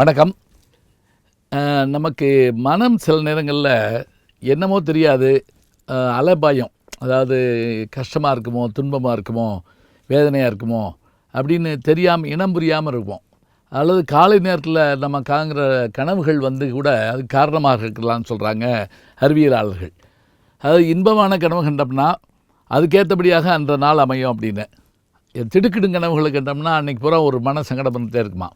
வணக்கம். நமக்கு மனம் சில நேரங்களில் என்னமோ தெரியாது. அலபாயம். அதாவது கஷ்டமாக இருக்குமோ துன்பமாக இருக்குமோ வேதனையாக இருக்குமோ அப்படின்னு தெரியாமல் இனம் புரியாமல் இருப்போம். அல்லது காலை நேரத்தில் நம்ம காங்கிற கனவுகள் வந்து கூட அது காரணமாக இருக்கலாம்னு சொல்கிறாங்க அறிவியலாளர்கள். அதாவது இன்பமான கனவு கண்டோம்னா அதுக்கேற்றபடியாக அந்த நாள் அமையும் அப்படின்னு. திடுக்கிடும் கனவுகளை கண்டோம்னா அன்றைக்கி பூரா ஒரு மன சங்கடம் இருக்குமா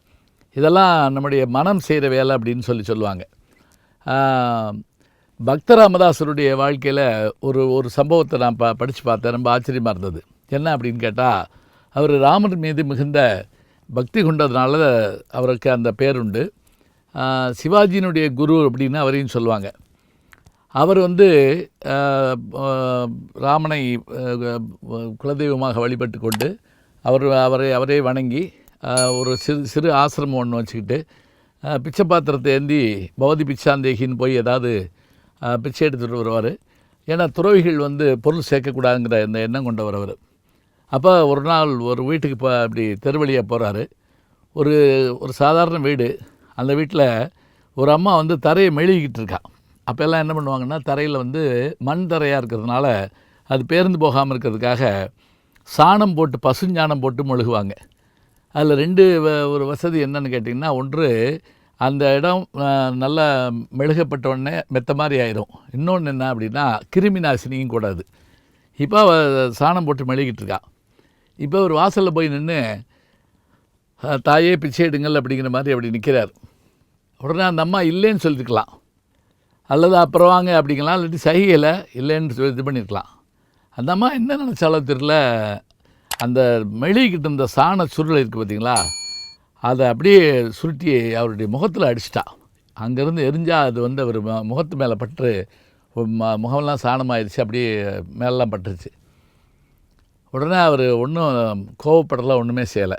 இதெல்லாம் நம்முடைய மனம் செய்கிற வேலை அப்படின்னு சொல்லி சொல்லுவாங்க. பக்த ராமதாசருடைய வாழ்க்கையில் ஒரு ஒரு சம்பவத்தை நான் ப படித்து பார்த்தேன். ரொம்ப ஆச்சரியமாக இருந்தது. என்ன அப்படின்னு கேட்டால் அவர் ராமர் மீது மிகுந்த பக்தி கொண்டதுனால அவருக்கு அந்த பேருண்டு. சிவாஜியினுடைய குரு அப்படின்னு அவரையும் சொல்லுவாங்க. அவர் வந்து ராமனை குலதெய்வமாக வழிபட்டு கொண்டு அவர் அவரை அவரே வணங்கி ஒரு சிறு சிறு ஆசிரமம் ஒன்று வச்சுக்கிட்டு பிச்சை பாத்திரத்தை ஏந்தி பவதி பிச்சாந்தேகின்னு போய் ஏதாவது பிச்சை எடுத்துகிட்டு வருவார். ஏன்னா துறவிகள் வந்து பொருள் சேர்க்கக்கூடாதுங்கிற இந்த எண்ணம் கொண்டவர் அவர். அப்போ ஒரு நாள் ஒரு வீட்டுக்கு இப்போ அப்படி தெருவழியாக போகிறாரு ஒரு ஒரு சாதாரண வீடு. அந்த வீட்டில் ஒரு அம்மா வந்து தரையை மெழுகிக்கிட்டு இருக்கா. அப்போ எல்லாம் என்ன பண்ணுவாங்கன்னா தரையில் வந்து மண் தரையாக இருக்கிறதுனால அது பேருந்து போகாமல் இருக்கிறதுக்காக சாணம் போட்டு பசுஞ்சாணம் போட்டு மொழுகுவாங்க. அதில் ரெண்டு வ- ஒரு வசதி என்னன்னு கேட்டிங்கன்னா ஒன்று அந்த இடம் நல்லா மெழுகப்பட்ட உடனே மெத்த மாதிரி ஆயிரும். இன்னொன்று என்ன அப்படின்னா கிருமி நாசினியும் கூடாது. இப்போ அவ சாணம் போட்டு மெழுகிட்டு இருக்கா. இப்போ ஒரு வாசலில் போய் நின்று தாயே பிச்சை எடுங்கள் அப்படிங்கிற மாதிரி அப்படி நிற்கிறார் உடனே அந்த அம்மா இல்லைன்னு சொல்லியிருக்கலாம் அல்லது அப்புறம் வாங்க அப்படிங்கலாம் இல்லாட்டி சைகையில் இல்லைன்னு சொல்லி இது பண்ணியிருக்கலாம் அந்த அம்மா என்ன நினச்சாலும் தெரில அந்த மெழுகிக்கிட்டு இருந்த சாண சுருள் இருக்குது பார்த்தீங்களா அதை அப்படியே சுருட்டி அவருடைய முகத்தில் அடிச்சிட்டா. அங்கேருந்து எரிஞ்சால் அது வந்து அவர் முகத்து மேலே பட்டு ம- முகமெல்லாம் சாணமாயிருச்சு அப்படியே மேலெலாம் பட்டுருச்சு. உடனே அவர் ஒன்றும் கோவப்படலாம் ஒன்றுமே செய்யலை.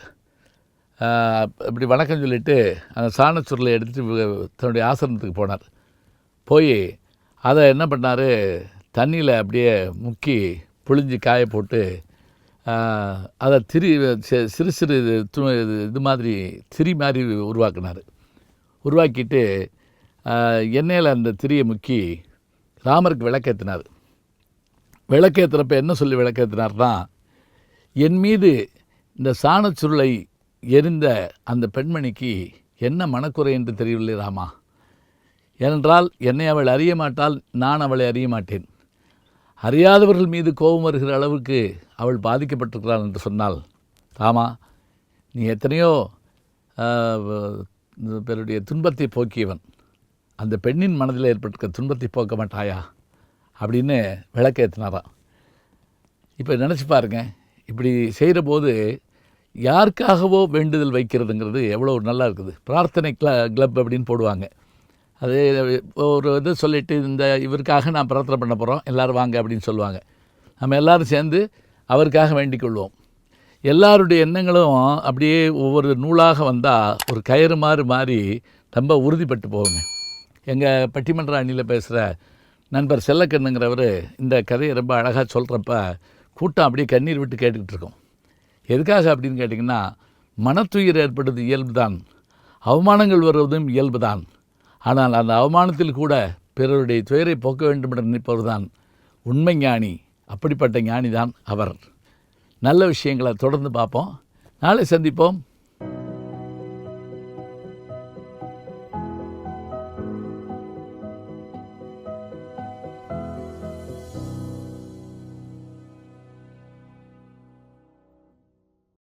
இப்படி வணக்கம் சொல்லிவிட்டு அந்த சாணச்சுருளை எடுத்துகிட்டு தன்னுடைய ஆசிரமத்துக்கு போனார். போய் அதை என்ன பண்ணார்? தண்ணியில் அப்படியே முக்கி புழிஞ்சு காய போட்டு அதை திரி சிறு சிறு இது இது மாதிரி திரி மாதிரி உருவாக்கினார். உருவாக்கிட்டு எண்ணெயில் அந்த திரியை முக்கி ராமருக்கு விளக்கேற்றினார் விளக்கேற்றுறப்ப என்ன சொல்லி விளக்கேற்றினார்னா என் மீது இந்த சாணச்சுருளை எரிந்த அந்த பெண்மணிக்கு என்ன மனக்குறை என்று தெரியவில்லை ராமா? ஏனென்றால் என்னை அவள் அறிய மாட்டால் நான் அவளை அறிய மாட்டேன். அறியாதவர்கள் மீது கோபம் வருகிற அளவுக்கு அவள் பாதிக்கப்பட்டிருக்கிறாள் என்று சொன்னால் ராமா நீ எத்தனையோ ஆஹ், துன்பத்தை போக்கியவன். அந்த பெண்ணின் மனதில் ஏற்பட்டிருக்க துன்பத்தை போக்க மாட்டாயா? அப்படின்னு விளக்கேற்றினாராம் இப்போ நினச்சி பாருங்க இப்படி செய்கிற போது யாருக்காகவோ வேண்டுதல் வைக்கிறதுங்கிறது எவ்வளோ நல்லா இருக்குது. பிரார்த்தனை கிள கிளப் அப்படின்னு போடுவாங்க. அது ஒரு இது சொல்லிவிட்டு இந்த இவருக்காக நான் பிரார்த்தனை பண்ண போகிறோம் எல்லோரும் வாங்க அப்படின்னு சொல்லுவாங்க. நம்ம எல்லோரும் சேர்ந்து அவருக்காக வேண்டிக் கொள்வோம். எல்லாருடைய எண்ணங்களும் அப்படியே ஒவ்வொரு நூலாக வந்தால் ஒரு கயிறு மாதிரி மாறி ரொம்ப உறுதிப்பட்டு போகுங்க. எங்கள் பட்டிமன்ற அணியில் பேசுகிற நண்பர் செல்லக்கண்ணுங்கிறவர் இந்த கதையை ரொம்ப அழகாக சொல்கிறப்ப கூட்டம் அப்படியே கண்ணீர் விட்டு கேட்டுக்கிட்டு இருக்கோம். எதுக்காக அப்படின்னு கேட்டிங்கன்னா மனத்துயிர் ஏற்படுவது இயல்புதான். அவமானங்கள் வருவதும் இயல்புதான். ஆனால் அந்த அவமானத்தில் கூட பிறருடைய துயரை போக்க வேண்டும் என்று நினைப்பவர்தான் உண்மை ஞானி அப்படிப்பட்ட ஞானி தான் அவர். நல்ல விஷயங்களை தொடர்ந்து பார்ப்போம். நாளை சந்திப்போம்.